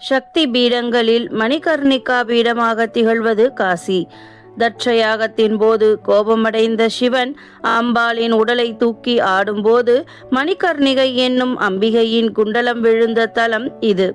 சக்தி பீடங்களில் மணிகர்ணிகா பீடமாக திகழ்வது காசி. தட்சயாகத்தின் போது கோபமடைந்த சிவன் அம்பாளின் உடலை தூக்கி ஆடும்போது மணிகர்ணிகை என்னும் அம்பிகையின் குண்டலம் விழுந்த தலம் இது.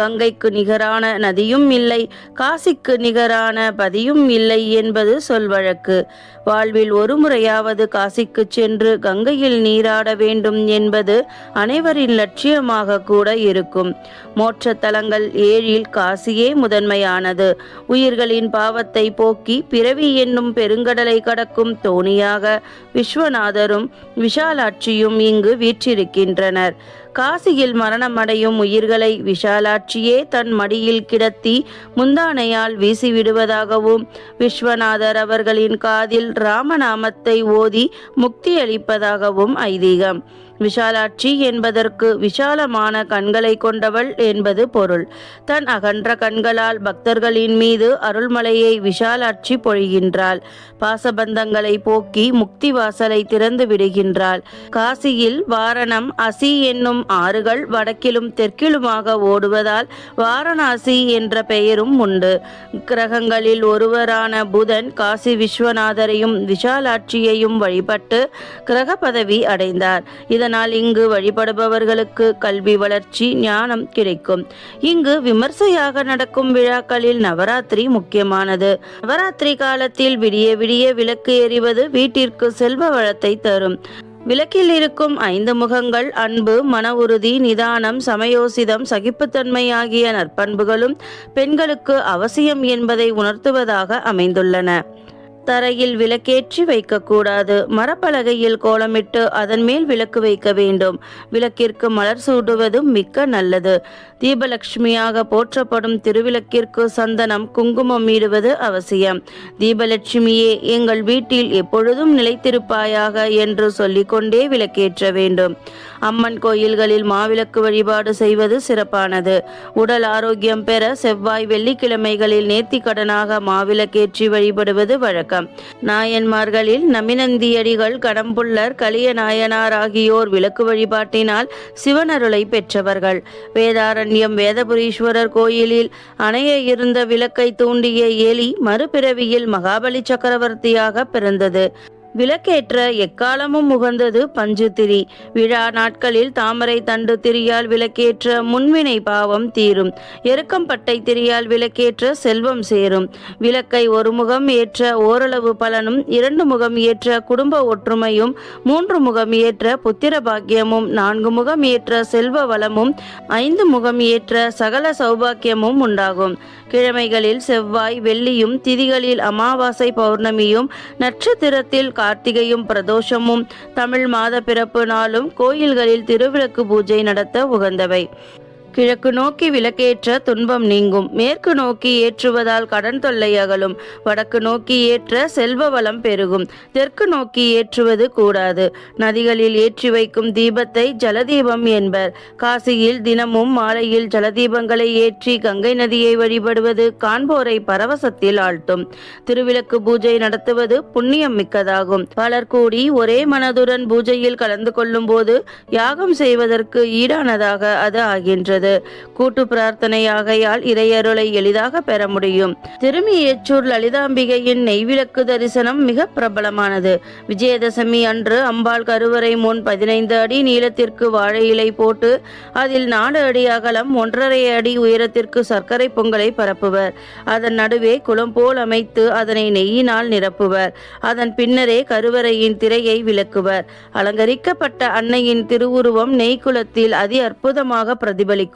கங்கைக்கு நிகரான நதியும் இல்லை காசிக்கு நிகரான பதியும் இல்லை என்பது சொல்வழக்கு வாழ்வில் ஒரு முறையாவது காசிக்கு சென்று கங்கையில் நீராட வேண்டும் என்பது அனைவரின் லட்சியமாக கூட இருக்கும். மோட்ச தலங்கள் ஏழில் காசியே முதன்மையானது. உயிர்களின் பாவத்தை போக்கி பிறவி என்னும் பெருங்கடலை கடக்கும் தோணியாக விஸ்வநாதரும் விஷாலாட்சியும் இங்கு வீற்றிருக்கின்றனர். காசியில் மரணமடையும் உயிர்களை விஷாலாட்சியே தன் மடியில் கிடத்தி முந்தானையால் வீசிவிடுவதாகவும் விஸ்வநாதர் அவர்களின் காதில் ராமநாமத்தை ஓதி முக்தியளிப்பதாகவும் ஐதீகம். விஷாலாட்சி என்பதற்கு விஷாலமான கண்களை கொண்டவள் என்பது பொருள். தன் அகன்ற கண்களால் பக்தர்களின் மீது அருள்மலையை விஷாலாட்சி பொழிகின்றாள். பாசபந்தங்களை போக்கி முக்தி வாசலை திறந்து விடுகின்றாள். காசியில் வாரணம் அசி என்னும் ஆறுகள் வடக்கிலும் தெற்கிலுமாக ஓடுவதால் வாரணாசி என்ற பெயரும் உண்டு. கிரகங்களில் ஒருவரான புதன் காசி விஸ்வநாதரையும் விஷாலாட்சியையும் வழிபட்டு கிரக பதவி அடைந்தார் இதனால் இங்கு வழிபடுபவர்களுக்கு கல்வி வளர்ச்சி ஞானம் கிடைக்கும். இங்கு விமர்சையாக நடக்கும் விழாக்களில் நவராத்திரி முக்கியமானது. நவராத்திரி காலத்தில் விடிய விடிய விளக்கு எறிவது வீட்டிற்கு செல்வ வளத்தை தரும். விளக்கில் இருக்கும் ஐந்து முகங்கள் அன்பு மன உறுதி நிதானம் சமயோசிதம் சகிப்புத்தன்மை ஆகிய நற்பண்புகளும் பெண்களுக்கு அவசியம் என்பதை உணர்த்துவதாக அமைந்துள்ளன. தரையில் விளக்கேற்றி வைக்கக்கூடாது. மரப்பலகையில் கோலமிட்டு அதன் மேல் விளக்கு வைக்க வேண்டும். விளக்கிற்கு மலர் சூடுவதும் மிக்க நல்லது. தீபலட்சுமியாக போற்றப்படும் திருவிளக்கிற்கு சந்தனம் குங்குமம் ஈடுவது அவசியம். தீபலட்சுமியே எங்கள் வீட்டில் எப்பொழுதும் நிலைத்திருப்பாயாக என்று சொல்லிக்கொண்டே விளக்கேற்ற வேண்டும். அம்மன் கோயில்களில் மாவிளக்கு வழிபாடு செய்வது சிறப்பானது. உடல் ஆரோக்கியம் பெற செவ்வாய் வெள்ளிக்கிழமைகளில் நேர்த்திக்கடனாக மாவிளக்கேற்றி வழிபடுவது வழக்கம். நாயன்மார்களில் நமினந்தியடிகள் கடம்புள்ளர் கலிய நாயனார் ஆகியோர் விளக்கு வழிபாட்டினால் சிவனருளை பெற்றவர்கள். வேதாரண்யம் வேதபுரீஸ்வரர் கோயிலில் அணைய இருந்த விளக்கை தூண்டிய எலி மறுபிறவியில் மகாபலி சக்கரவர்த்தியாக பிறந்தது. விளக்கேற்ற எக்காலமும் உகந்தது பஞ்சு திரி விழா நாட்களில் தாமரை தண்டு திரியால் விளக்கேற்ற முன்வினை பாவம் தீரும். எருக்கம்பட்டை திரியால் விளக்கேற்ற செல்வம் சேரும். விளக்கை ஒரு முகம் ஏற்ற ஓரளவு பலனும் இரண்டு முகம் ஏற்ற குடும்ப ஒற்றுமையும் மூன்று முகம் ஏற்ற புத்திர பாக்கியமும் நான்கு முகம் ஏற்ற செல்வ வளமும் ஐந்து முகம் ஏற்ற சகல சௌபாக்கியமும் உண்டாகும். கிழமைகளில் செவ்வாய் வெள்ளியும் திதிகளில் அமாவாசை பௌர்ணமியும் நட்சத்திரத்தில் கார்த்திகையும் பிரதோஷமும் தமிழ் மாத பிறப்பு நாளும் கோயில்களில் திருவிளக்கு பூஜை நடத்த உகந்தவை. கிழக்கு நோக்கி விளக்கேற்ற துன்பம் நீங்கும். மேற்கு நோக்கி ஏற்றுவதால் கடன் தொல்லை அகலும். வடக்கு நோக்கி ஏற்ற செல்வ வளம் பெருகும். தெற்கு நோக்கி ஏற்றுவது கூடாது. நதிகளில் ஏற்றி வைக்கும் தீபத்தை ஜலதீபம் என்பர். காசியில் தினமும் மாலையில் ஜலதீபங்களை ஏற்றி கங்கை நதியை வழிபடுவது காண்போரை பரவசத்தில் ஆழ்த்தும். திருவிளக்கு பூஜை நடத்துவது புண்ணியம் மிக்கதாகும். பலர் கூடி ஒரே மனதுடன் பூஜையில் கலந்து கொள்ளும் போது யாகம் செய்வதற்கு ஈடானதாக அது ஆகின்றது. கூட்டு பிரார்த்தனையாகையால் இறையருளை எளிதாக பெற முடியும். திருமியேச்சூர் லலிதாம்பிகையின் நெய்விளக்கு தரிசனம் மிக பிரபலமானது. விஜயதசமி அன்று அம்பாள் கருவறை முன் பதினைந்து அடி நீளத்திற்கு வாழை இலை போட்டு அதில் நாலு அடி அகலம் ஒன்றரை அடி உயரத்திற்கு சர்க்கரை பொங்கலை பரப்புவர். அதன் நடுவே குளம் போல் அமைத்து அதனை நெய்யினால் நிரப்புவர். அதன் பின்னரே கருவறையின் திரையை விளக்குவர். அலங்கரிக்கப்பட்ட அன்னையின் திருவுருவம் நெய்க்குளத்தில் அதி அற்புதமாக பிரதிபலிக்கும்.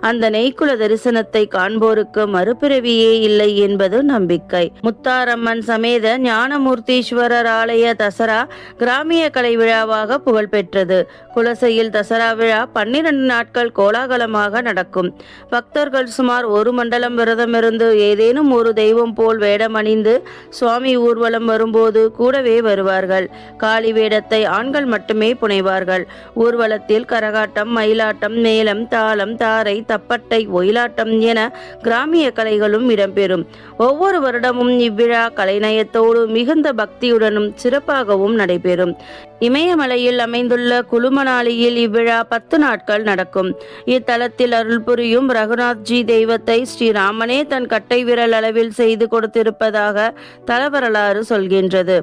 அந்த நெய்க்குல தரிசனத்தை காண்போருக்கு மறுபிறவியே இல்லை என்பது நம்பிக்கை. முத்தாரம்மன் சமேத ஞானமூர்த்தீஸ்வரர் ஆலய தசரா கிராமிய கலை விழாவாக புகழ்பெற்றது குலசையில் தசரா விழா பன்னிரண்டு நாட்கள் கோலாகலமாக நடக்கும். பக்தர்கள் சுமார் ஒரு மண்டலம் விரதமிருந்து ஏதேனும் ஒரு தெய்வம் போல் வேடமணிந்து சுவாமி ஊர்வலம் வரும்போது கூடவே வருவார்கள். காளி வேடத்தை ஆண்கள் மட்டுமே புனைவார்கள். ஊர்வலத்தில் கரகாட்டம் மயிலாட்டம் மேளம் தாளம் தாரை தப்பட்டை ஒயிலாட்டம் என கிராமிய கலைகளும் இடம்பெறும். ஒவ்வொரு வருடமும் இவ்விழா கலைநயத்தோடு மிகுந்த பக்தியுடனும் சிறப்பாகவும் நடைபெறும். இமயமலையில் அமைந்துள்ள குழுமணாலியில் இவ்விழா பத்து நாட்கள் நடக்கும். இத்தலத்தில் அருள் புரியும் ரகுநாத்ஜி தெய்வத்தை ஸ்ரீராமனே தன் கட்டை விரல் அளவில் செய்து கொடுத்திருப்பதாக தலவரலாறு சொல்கின்றது.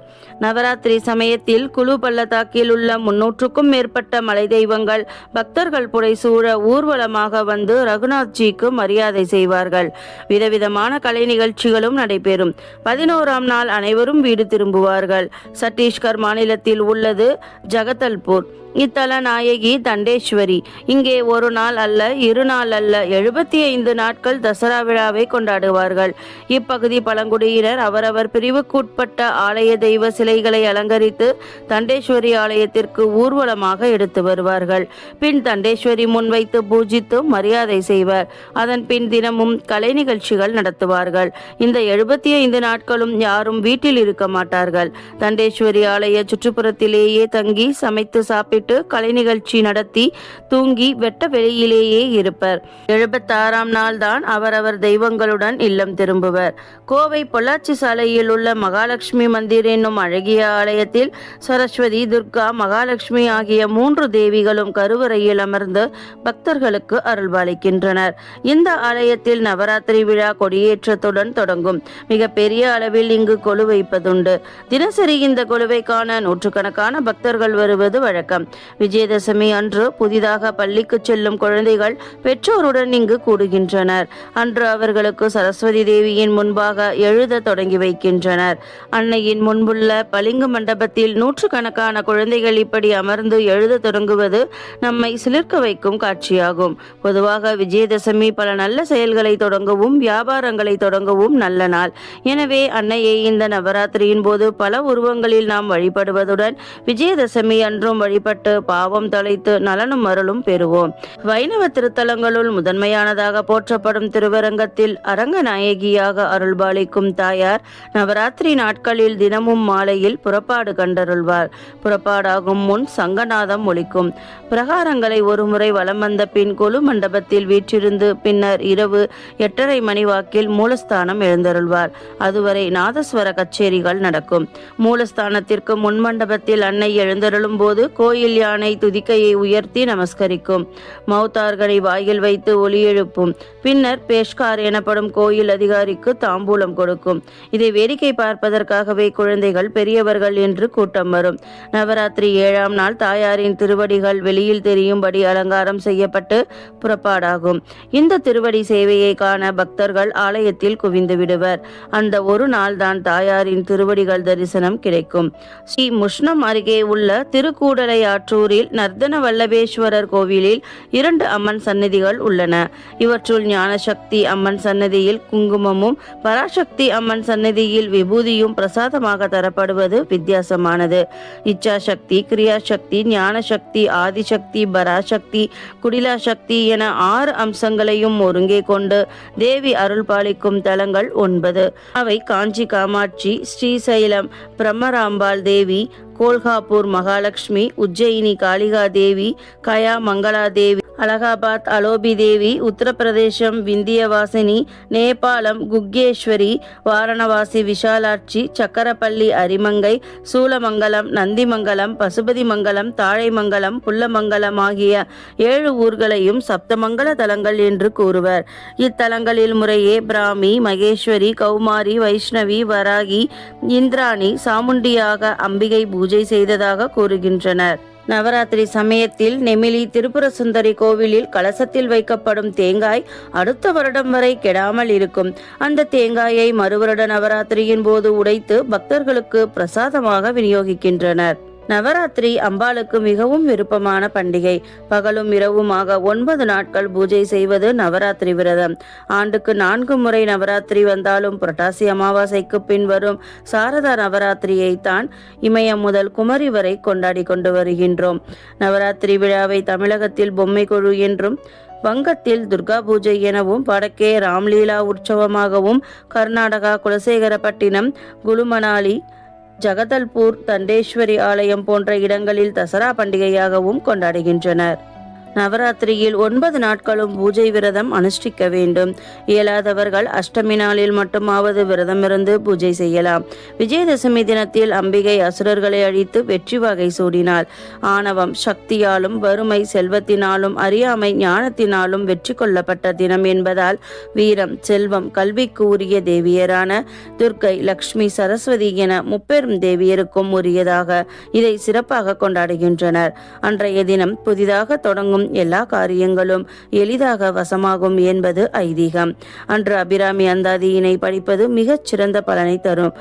நவராத்திரி சமயத்தில் குழு பள்ளத்தாக்கில் உள்ள முன்னூற்றுக்கும் மேற்பட்ட மலை தெய்வங்கள் பக்தர்கள் புடைசூழ ஊர்வலமாக வந்து ரகுநாத்ஜிக்கு மரியாதை செய்வார்கள். விதவிதமான கலை நிகழ்ச்சிகளும் நடைபெறும். பதினோராம் நாள் அனைவரும் வீடு திரும்புவார்கள். சத்தீஸ்கர் மாநிலத்தில் உள்ளது ஜகதல்பூர். இத்தல நாயகி தண்டேஸ்வரி. இங்கே ஒரு நாள் அல்ல இரு நாள் அல்ல எழுபத்தி ஐந்து நாட்கள் தசரா விழாவை கொண்டாடுவார்கள். இப்பகுதி பழங்குடியினர் அவரவர் பிரிவுக்குட்பட்ட ஆலய தெய்வ சிலைகளை அலங்கரித்து தண்டேஸ்வரி ஆலயத்திற்கு ஊர்வலமாக எடுத்து வருவார்கள். பின் தண்டேஸ்வரி முன்வைத்து பூஜித்து மரியாதை செய்வர். அதன் பின் தினமும் கலை நிகழ்ச்சிகள் நடத்துவார்கள். இந்த எழுபத்தி ஐந்து நாட்களும் யாரும் வீட்டில் இருக்க மாட்டார்கள். தண்டேஸ்வரி ஆலய சுற்றுப்புறத்திலேயே தங்கி சமைத்து சாப்பிட்டு கலை நிகழ்ச்சி நடத்தி தூங்கி வெட்ட வெளியிலேயே இருப்பர். எழுபத்தாறாம் நாள் தான் அவரவர் தெய்வங்களுடன் இல்லம் திரும்புவர். கோவை பொள்ளாச்சி சாலையில் உள்ள மகாலட்சுமி மந்திர் என்னும் அழகிய ஆலயத்தில் சரஸ்வதி துர்கா மகாலட்சுமி ஆகிய மூன்று தேவிகளும் கருவறையில் அமர்ந்து பக்தர்களுக்கு அருள்பாலிக்கின்றனர். இந்த ஆலயத்தில் நவராத்திரி விழா கொடியேற்றத்துடன் தொடங்கும். மிக பெரிய அளவில் இங்கு கொலு வைப்பதுண்டு. தினசரி இந்த கொலுவை காண நூற்றுக்கணக்கான பக்தர்கள் வருவது வழக்கம். விஜயதசமி அன்று புதிதாக பள்ளிக்கு செல்லும் குழந்தைகள் பெற்றோருடன் இங்கு கூடுகின்றனர். அன்று அவர்களுக்கு சரஸ்வதி தேவியின் முன்பாக எழுத தொடங்கி வைக்கின்றனர். அன்னையின் முன்புள்ள பளிங்கு மண்டபத்தில் நூற்றுக்கணக்கான குழந்தைகள் இப்படி அமர்ந்து எழுத தொடங்குவது நம்மை சிலிர்க்க வைக்கும் காட்சியாகும். பொதுவாக விஜயதசமி பல நல்ல செயல்களை தொடங்கவும் வியாபாரங்களை தொடங்கவும் நல்ல நாள். எனவே அன்னையை இந்த நவராத்திரியின் போது பல உருவங்களில் நாம் வழிபடுவதுடன் விஜயதசமி அன்றும் வழிபட்டு பாவம் தொலைத்து நலனும் அருளும் பெறுவோம். வைணவ திருத்தலங்களுள் முதன்மையானதாக போற்றப்படும் திருவரங்கத்தில் அரங்கநாயகியாக அருள்பாலிக்கும் தாயார் நவராத்திரி நாட்களில் தினமும் மாலையில் புறப்பாடு கண்டருள்வார். புறப்பாடாகும் முன் சங்கநாதம் ஒழிக்கும் பிரகாரங்களை ஒருமுறை வலம் வந்த பின் கொலு மண்டபத்தில் வீற்றிருந்து பின்னர் இரவு எட்டரை மணி வாக்கில் மூலஸ்தானம் எழுந்தருள்வார். அதுவரை நாதஸ்வர கச்சேரிகள் நடக்கும். மூலஸ்தானத்திற்கு முன் மண்டபத்தில் அன்னை எழுந்தருளும் போது கோயில் யானை துதிக்கையை உயர்த்தி நமஸ்கரிக்கும். மௌத்தார்களை வாயில் வைத்து ஒலி எழுப்பும். பின்னர் பேஷ்கார் எனப்படும் கோயில் அதிகாரிக்கு தாம்பூலம் கொடுக்கும். இதை வேடிக்கை பார்ப்பதற்காகவே குழந்தைகள் பெரியவர்கள் என்று கூட்டம் வரும். நவராத்திரி ஏழாம் நாள் தாயாரின் திருவடிகள் வெளியில் தெரியும்படி அலங்காரம் செய்யப்பட்டு புறப்பாடாகும். இந்த திருவடி சேவையை காண பக்தர்கள் ஆலயத்தில் குவிந்து விடுவர். அந்த ஒரு நாள் தான் தாயாரின் திருவடிகள் தரிசனம் கிடைக்கும். ஸ்ரீ முஷ்ணம் அருகே உள்ள திருக்கூடலை ஆற்றூரில் நர்தன வல்லபேஸ்வரர் கோவிலில் இரண்டு அம்மன் சன்னதிகள் உள்ளன. இவற்றுள் ஞானசக்தி அம்மன் சன்னதியில் குங்குமமும் பராசக்தி அம்மன் சன்னதியில் விபூதியும் பிரசாதமாக தரப்படுவது வித்தியாசமானது. இச்சாசக்தி கிரியாசக்தி ஞானசக்தி ஆதிசக்தி பராசக்தி குடிலா சக்தி என ஆறு அம்சங்களையும் ஒருங்கே கொண்டு தேவி அருள் பாலிக்கும் தலங்கள் ஒன்பது. அவை காஞ்சி காமாட்சி ஸ்ரீசைலம் பிரம்மராம்பாள் தேவி கோல்காப்பூர் மகாலட்சுமி உஜ்ஜயினி காளிகா தேவி கயா மங்களா தேவி அலகாபாத் அலோபி தேவி உத்தரப்பிரதேசம் விந்தியவாசினி நேபாளம் குக்கேஸ்வரி வாரணவாசி விஷாலாட்சி சக்கரப்பள்ளி அரிமங்கை சூலமங்கலம் நந்திமங்கலம் பசுபதிமங்கலம் தாழைமங்கலம் புல்லமங்கலம் ஆகிய ஏழு ஊர்களையும் சப்தமங்கல தலங்கள் என்று கூறுவர். இத்தலங்களில் முறையே பிராமி மகேஸ்வரி கௌமாரி வைஷ்ணவி வராகி இந்திராணி சாமுண்டியாக அம்பிகை பூஜை செய்ததாக கூறுகின்றனர். நவராத்திரி சமயத்தில் நெமிலி திரிபுர சுந்தரி கோவிலில் கலசத்தில் வைக்கப்படும் தேங்காய் அடுத்த வருடம் வரை கெடாமல் இருக்கும். அந்த தேங்காயை மறுவருட நவராத்திரியின் போது உடைத்து பக்தர்களுக்கு பிரசாதமாக விநியோகிக்கின்றனர். நவராத்திரி அம்பாளுக்கு மிகவும் விருப்பமான பண்டிகை. பகலும் இரவுமாக ஒன்பது நாட்கள் பூஜை செய்வது நவராத்திரி விரதம். ஆண்டுக்கு நான்கு முறை நவராத்திரி வந்தாலும் புரட்டாசி அமாவாசைக்கு பின் வரும் சாரதா நவராத்திரியை தான் இமயம் முதல் குமரி வரை கொண்டாடி கொண்டு வருகின்றோம். நவராத்திரி விழாவை தமிழகத்தில் பொம்மை குழு என்றும் வங்கத்தில் துர்கா பூஜை எனவும் வடக்கே ராம்லீலா உற்சவமாகவும் கர்நாடகா குலசேகரப்பட்டினம் குலுமணாலி ஜகதல்பூர் தண்டேஸ்வரி ஆலயம் போன்ற இடங்களில் தசரா பண்டிகையாகவும் கொண்டாடுகின்றனர். நவராத்திரியில் ஒன்பது நாட்களும் பூஜை விரதம் அனுஷ்டிக்க வேண்டும். இயலாதவர்கள் அஷ்டமி நாளில் மட்டுமாவது விரதமிருந்து பூஜை செய்யலாம். விஜயதசமி தினத்தில் அம்பிகை அசுரர்களை அழித்து வெற்றி வகை சூடினாள் ஆணவம் சக்தியாலும் வறுமை செல்வத்தினாலும் அறியாமை ஞானத்தினாலும் வெற்றி கொள்ளப்பட்ட தினம் என்பதால் வீரம் செல்வம் கல்விக்கு உரிய தேவியரான துர்க்கை லக்ஷ்மி சரஸ்வதி என முப்பெரும் தேவியருக்கும் உரியதாக இதை சிறப்பாக கொண்டாடுகின்றனர். அன்றைய தினம் புதிதாக தொடங்கும் எல்லா காரியங்களும் எளிதாக வசமாகும் என்பது ஐதீகம். அன்று அபிராமி அந்தாதியினை படிப்பது மிகச் சிறந்த பலனை தரும்.